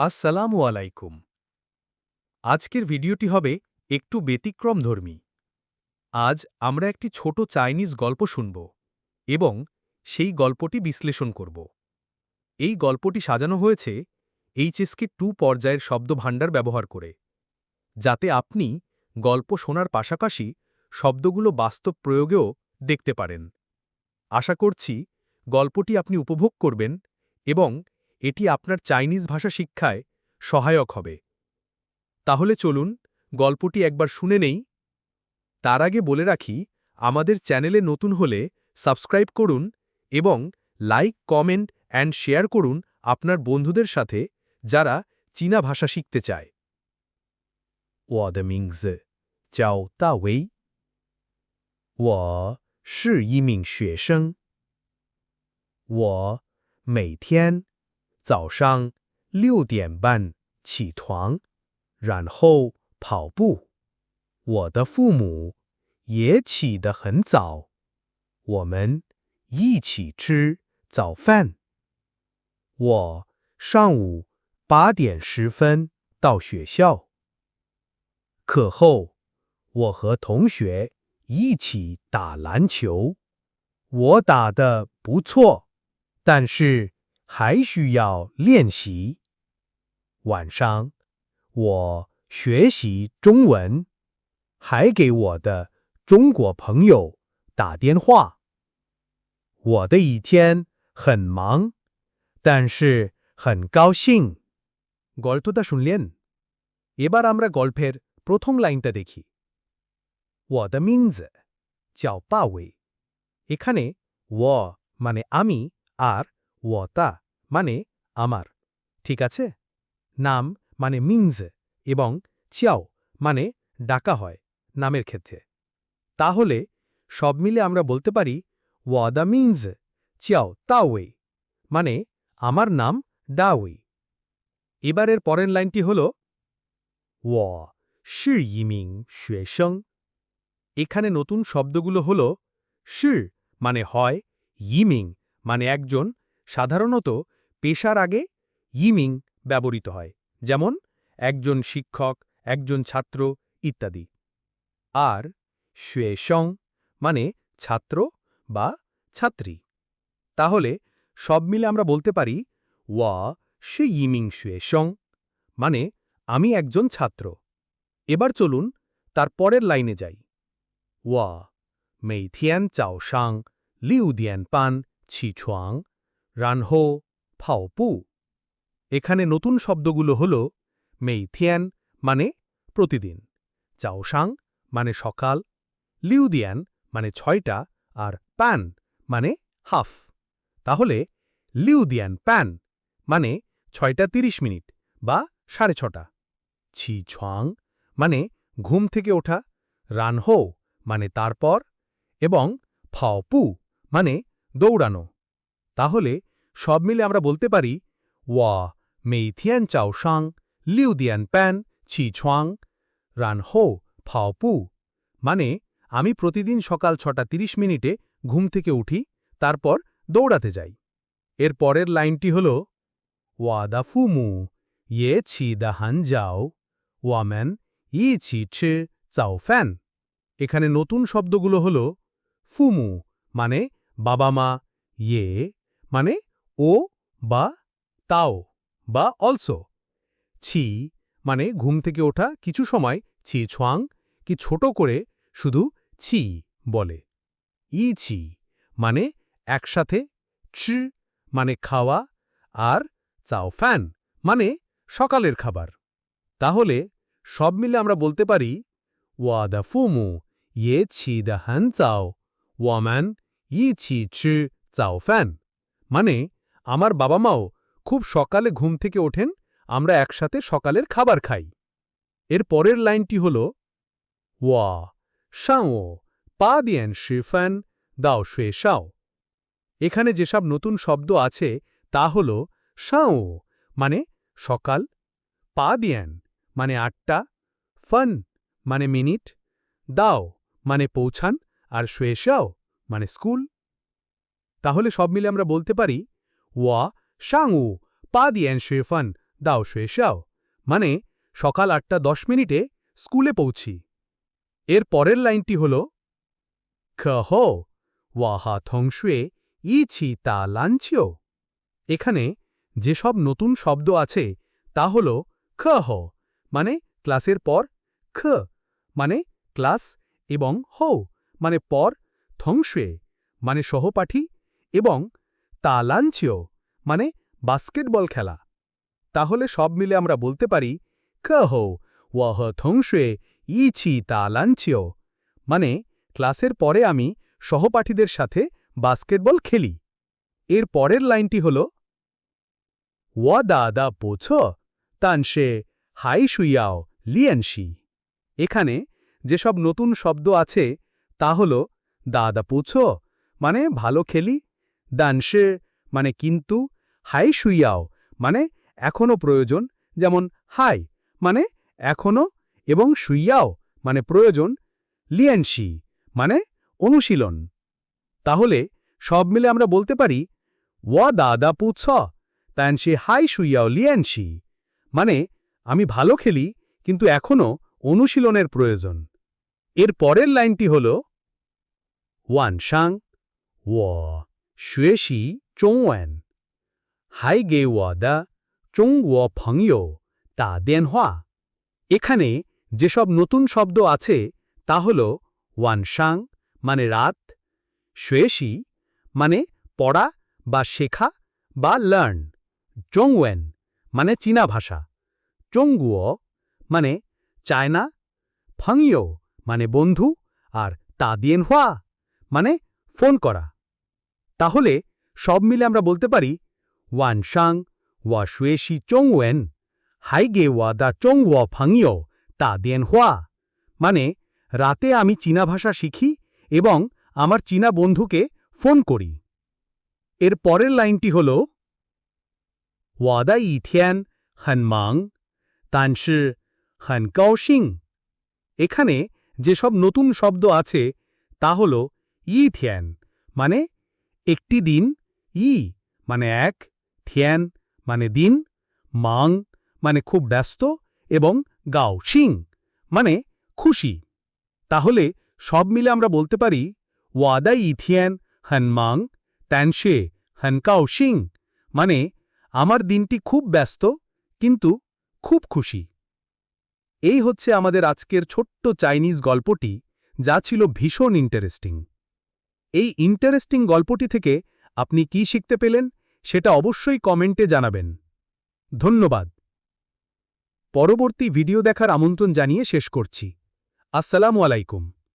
আসসালামু আলাইকুম। আজকের ভিডিওটি হবে একটু ব্যতিক্রমধর্মী। আজ আমরা একটি ছোট চাইনিজ গল্প শুনব এবং সেই গল্পটি বিশ্লেষণ করব। এই গল্পটি সাজানো হয়েছে এইচএসকে টু পর্যায়ের শব্দভাণ্ডার ব্যবহার করে, যাতে আপনি গল্প শোনার পাশাপাশি শব্দগুলো বাস্তব প্রয়োগেও দেখতে পারেন। আশা করছি গল্পটি আপনি উপভোগ করবেন এবং এটি আপনার চাইনিজ ভাষা শিক্ষায় সহায়ক হবে তাহলে চলুন গল্পটি একবার শুনে নেই তার আগে বলে রাখি আমাদের চ্যানেলে নতুন হলে সাবস্ক্রাইব করুন এবং লাইক কমেন্ট অ্যান্ড শেয়ার করুন আপনার বন্ধুদের সাথে যারা চীনা ভাষা শিখতে চায় 我的名字叫大为，我是一名学生。我每天 早上六点半起床，然后跑步。我的父母也起得很早，我们一起吃早饭。我上午八点十分到学校，课后我和同学一起打篮球。我打得不错，但是还需要练习。晚上我学习中文，还给我的中国朋友打电话。我的一天很忙，但是很高兴。গল্পটা শুনলেন এবার আমরা গল্পের প্রথম লাইনটা দেখি 我的名字叫鲍伟 এখানে ও মানে আমি আর ওতা মানে আমার, ঠিক আছে? নাম মানে মিংজ এবং চিয়াও মানে ডাকা হয় নামের ক্ষেত্রে। তাহলে সব মিলে আমরা বলতে পারি ওয়াদা মিংজ চিয়াও তাওয়ে মানে আমার নাম ডাওই। এবারের পরের লাইনটি হল ও শি ইমিং শুয়েসং এখানে নতুন শব্দগুলো হল শি মানে হয়, ইমিং মানে একজন সাধারণত পেশার আগে ইমিং ব্যবহৃত হয়, যেমন একজন শিক্ষক, একজন ছাত্র ইত্যাদি। আর শুয়েসং মানে ছাত্র বা ছাত্রী। তাহলে সব মিলে আমরা বলতে পারি, ওয়া সে ইমিং শুয়েসং মানে আমি একজন ছাত্র এবার চলুন তার পরের লাইনে যাই। ওয়া মেইথিয়ান চাও সাং লিউ দিয়ান পান, ছি ছুয়াং রানহো ফাও পু। এখানে নতুন শব্দগুলো হল মেইথিয়ান মানে প্রতিদিন, চাওসাং মানে সকাল, লিউদিয়ান মানে ছয়টা আর প্যান মানে হাফ। তাহলে লিউদিয়ান প্যান মানে ছয়টা তিরিশ মিনিট বা সাড়ে ছটা। ছি ছুয়াং মানে ঘুম থেকে ওঠা, রানহো মানে তারপর এবং ফাও পু মানে দৌড়ানো। তাহলে সব মিলে আমরা বলতে পারি ওয়া মেইথিয়ান চাও সাং লিউদিয়ান প্যান, ছি ছুয়াং, রান হো, ফাও পু। মানে আমি প্রতিদিন সকাল ছটা তিরিশ মিনিটে ঘুম থেকে উঠি, তারপর দৌড়াতে যাই। এর পরের লাইনটি হল ওয়াদা ফুমু ইয়ে ছি দা হান যাও ওয়াম্যান ই ছি ছি চাও ফ্যান। এখানে নতুন শব্দগুলো হল ফুমু মানে বাবা মা ইয়ে মানে ও বা তাও বা অলসো। ছি মানে ঘুম থেকে ওঠা কিছু সময় ছি ছোয়াং কি ছোট করে শুধু ছি বলে। ই ছি মানে একসাথে ছ মানে খাওয়া আর চাও ফ্যান মানে সকালের খাবার। তাহলে সব মিলে আমরা বলতে পারি, ওয়া দা ফুমু ইয়ে ছি দা হান চাও ওয়াম্যান ই ছি ছি চাও ফ্যান মানে আমার বাবা মাও খুব সকালে ঘুম থেকে ওঠেন, আমরা একসাথে সকালের খাবার খাই। এর পরের লাইনটি হল, ওয়া, শাও, পা দিয়েন শিফান দাও শুয়ে শাও। এখানে যেসব নতুন শব্দ আছে তা হল, শাও মানে সকাল, পা দিয়েন মানে আটটা, ফন মানে মিনিট, দাও মানে পৌঁছান, আর শুয়েশাও মানে স্কুল। তাহলে সব মিলে আমরা বলতে পারি ওয়া শাংউ পা দিয়েন শুয়েফান দাও শেষাও মানে সকাল আটটা দশ মিনিটে স্কুলে পৌঁছি। এর পরের লাইনটি হল খ হো ওয়াহা থংশুয়ে ইছি তা লাঞ্ছিও। এখানে যেসব নতুন শব্দ আছে তা হল খ হ। মানে ক্লাসের পর খ। মানে ক্লাস এবং হৌ মানে পর থংশুয়ে মানে সহপাঠী এবং তালাঞ্চিও মানে বাস্কেটবল খেলা। তাহলে সব মিলে আমরা বলতে পারি খ হো ওয়াহ থংশুয়ে ইছি তালাঞ্চিও। মানে ক্লাসের পরে আমি সহপাঠীদের সাথে বাস্কেটবল খেলি। এর পরের লাইনটি হল, ওয়া দাদা পোছ, তানসে হাই শুইয়াও লিয়েনশি। এখানে যেসব নতুন শব্দ আছে, তা হল, দাদা পুছ মানে ভালো খেলি দানসে মানে কিন্তু হাই শুইয়াও মানে এখনও প্রয়োজন, যেমন হাই মানে এখনও এবং শুইয়াও মানে প্রয়োজন লিয়েনশি মানে অনুশীলন। তাহলে সব মিলে আমরা বলতে পারি, ওয়া দাদা পুছ তান সে হাই শুইয়াও লিয়েনশি মানে আমি ভালো খেলি, কিন্তু এখনও অনুশীলনের প্রয়োজন। এর পরের লাইনটি হল, ওয়ান শাং ও শুয়েশি চৌওয়ান হাই গে ওয়াদা চং ও ফংইও তা দেন হওয়া এখানে যেসব নতুন শব্দ আছে তা হল ওয়ান শাং মানে রাত শুয়েশি মানে পড়া বা শেখা বা লার্ন চংওয়েন মানে চীনা ভাষা চংগুও মানে চায়না ফাংইও মানে বন্ধু আর তা দিয়েন হওয়া মানে ফোন করা তাহলে সব মিলে আমরা বলতে পারি, ওয়ান শাং ওয়া শুয়েশি চংওয়েন হাইগে ওয়া দা চং ওয়া ফাংইও তা দেন হোয়া। মানে রাতে আমি চীনা ভাষা শিখি এবং আমার চীনা বন্ধুকে ফোন করি। এর পরের লাইনটি হল ওয়াদা ইথিয়ান হনমাং তানশি হন কাওশিং এখানে যেসব নতুন শব্দ আছে, তা হল ই থিয়ান মানে একটি দিন ই মানে এক, থিয়ান মানে দিন, মাং মানে খুব ব্যস্ত এবং গাও, শিং মানে খুশি। তাহলে সব মিলে আমরা বলতে পারি ওয়াদা ইথিয়ান হনমাং ত্যানশে হনকাও শিং মানে আমার দিনটি খুব ব্যস্ত কিন্তু খুব খুশি। এই হচ্ছে আমাদের আজকের ছোট্ট চাইনিজ গল্পটি, যা ছিল ভীষণ ইন্টারেস্টিং এই ইন্টারেস্টিং গল্পটি থেকে আপনি কি শিখতে পেলেন সেটা অবশ্যই কমেন্টে জানাবেন। ধন্যবাদ। পরবর্তী ভিডিও দেখার আমন্ত্রণ জানিয়ে শেষ করছি। আসসালামু আলাইকুম।